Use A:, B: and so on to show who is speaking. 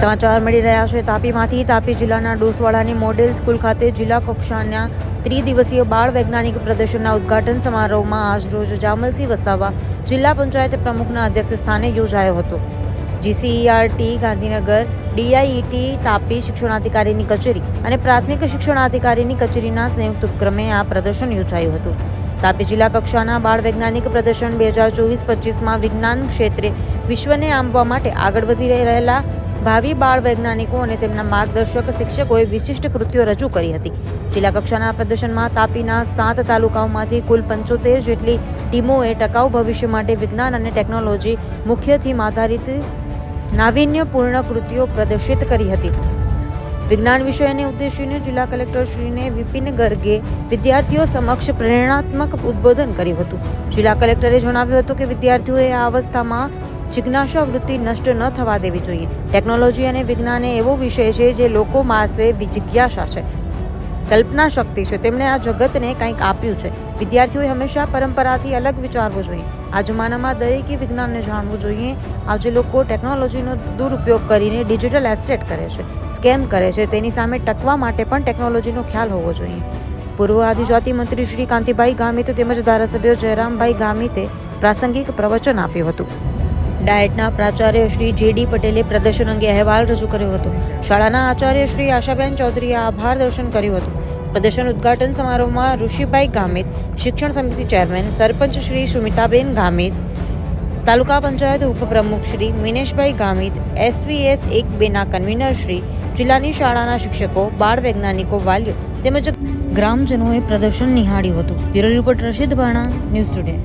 A: સમાચાર મળી રહ્યા છે. તાપીમાંથી તાપી જિલ્લાના ડોસવાડાની મોડેલ સ્કૂલ ખાતે જિલ્લા કક્ષાના ત્રિદિવસીય બાળ વૈજ્ઞાનિક પ્રદર્શનના ઉદ્ઘાટન સમારોહમાં આજરોજ જામલસિંહ વસાવા જિલ્લા પંચાયત પ્રમુખના અધ્યક્ષ સ્થાને યોજાયો હતો. જીસીઈઆરટી, ગાંધીનગર, ડીઆઈઈટી, તાપી શિક્ષણાધિકારીની કચેરી અને પ્રાથમિક શિક્ષણાધિકારીની કચેરીના સંયુક્ત ઉપક્રમે આ પ્રદર્શન યોજાયું હતું. તાપી જિલ્લા કક્ષાના બાળ વૈજ્ઞાનિક પ્રદર્શન બે હજાર ચોવીસ પચીસમાં વિજ્ઞાન ક્ષેત્રે વિશ્વને આંબવા માટે આગળ વધી રહેલા ભાવિ બાળ વૈજ્ઞાનિકો અને તેમના માર્ગદર્શક શિક્ષકોએ વિશિષ્ટ કૃતિઓ રજૂ કરી હતી. જિલ્લા કક્ષાના પ્રદર્શનમાં તાપીના સાત તાલુકાઓમાંથી કુલ પંચોતેર જેટલી ટીમોએ ટકાઉ ભવિષ્ય માટે વિજ્ઞાન અને ટેકનોલોજી મુખ્ય થીમ આધારિત નાવીન્યપૂર્ણ કૃતિઓ પ્રદર્શિત કરી હતી. વિજ્ઞાન વિષયને ઉદ્દેશીને જિલ્લા કલેક્ટરશ્રીને વિપિન ગર્ગે વિદ્યાર્થીઓ સમક્ષ પ્રેરણાત્મક ઉદ્બોધન કર્યું હતું. જિલ્લા કલેક્ટરે જણાવ્યું હતું કે વિદ્યાર્થીઓએ આ અવસ્થામાં જિજ્ઞાસા વૃત્તિ નષ્ટ ન થવા દેવી જોઈએ. ટેકનોલોજી અને વિજ્ઞાન એ એવો વિષય છે જે લોકો વિ- જિજ્ઞાસા છે. કલ્પના શક્તિ છે. તેમણે આ જગતને કંઈક આપ્યું છે. વિદ્યાર્થીઓએ હંમેશા પરંપરાથી અલગ વિચારવું જોઈએ. આ જમાનામાં દરેકે વિજ્ઞાનને જાણવું જોઈએ. આજે લોકો ટેકનોલોજીનો દુરુપયોગ કરીને ડિજિટલ એસ્ટેટ કરે છે, સ્કેમ કરે છે. તેની સામે ટકવા માટે પણ ટેકનોલોજીનો ખ્યાલ હોવો જોઈએ. પૂર્વ આદિજાતિ મંત્રી શ્રી કાંતિભાઈ ગામિત તેમજ ધારાસભ્ય જયરામભાઈ ગામિતે પ્રાસંગિક પ્રવચન આપ્યું હતું. ડાયટના પ્રાચાર્ય શ્રી જેડી પટેલે પ્રદર્શન અંગે અહેવાલ રજૂ કર્યો હતો. શાળાના આચાર્ય શ્રી આશાબેન ચૌધરીએ આભાર દર્શન કર્યું હતું. પ્રદર્શન ઉદ્ઘાટન સમારોહમાં ઋષિભાઈ ગામિત, શિક્ષણ સમિતિ ચેરમેન સરપંચ શ્રી સુમિતાબેન ગામિત, તાલુકા પંચાયત ઉપપ્રમુખ શ્રી મિનેશભાઈ ગામિત, એસવીએસ એક બેના કન્વીનર શ્રી, જિલ્લાની શાળાના શિક્ષકો, બાળ વૈજ્ઞાનિકો, વાલીઓ તેમજ ગ્રામજનોએ પ્રદર્શન નિહાળ્યું હતું. Bureau report Rashid Bhana news today.